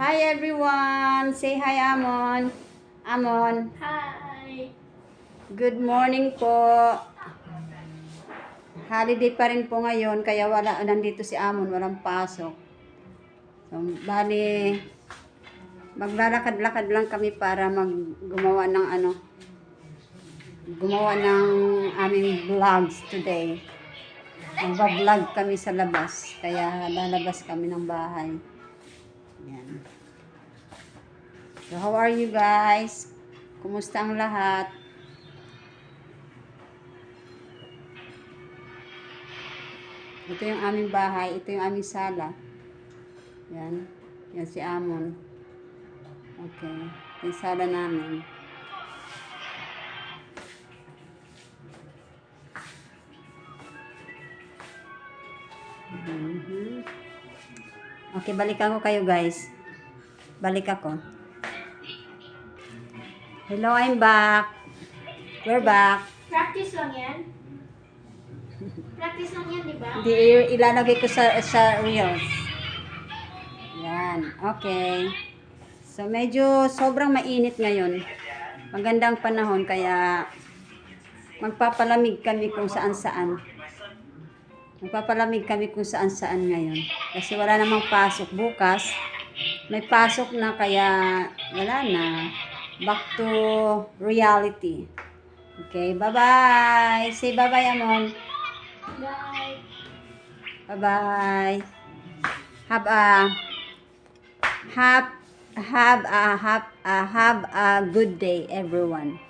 Hi everyone! Say hi Amon. Amon, Hi! good morning po. Holiday pa rin po ngayon kaya wala nandito si Amon, walang pasok. So, bali maglalakad-lakad lang kami para mag gumawa ng ano gumawa ng aming vlogs today. Magba-vlog kami sa labas. Kaya lalabas kami ng bahay. Yan. So, how are you guys? Kumusta ang lahat? Ito yung aming bahay. Ito yung aming sala. Yan. Yan si Amon. Okay. Yung sala namin. Mhm. Okay, balikan ko kayo guys. Balik ako. Hello, I'm back. We're back. Practice lang yan? Practice lang yan, di ba? Di, ilalagay ko sa, sa reels. Yan. Okay. So, medyo sobrang mainit ngayon. Magandang panahon, kaya magpapalamig kami kung saan-saan. Magpapalamig kami kung saan-saan ngayon. Kasi wala namang pasok bukas. May pasok na kaya wala na. Back to reality. Okay, bye-bye. Say bye-bye, Amon. Bye! Bye-bye. Have a have have a have a have a good day everyone.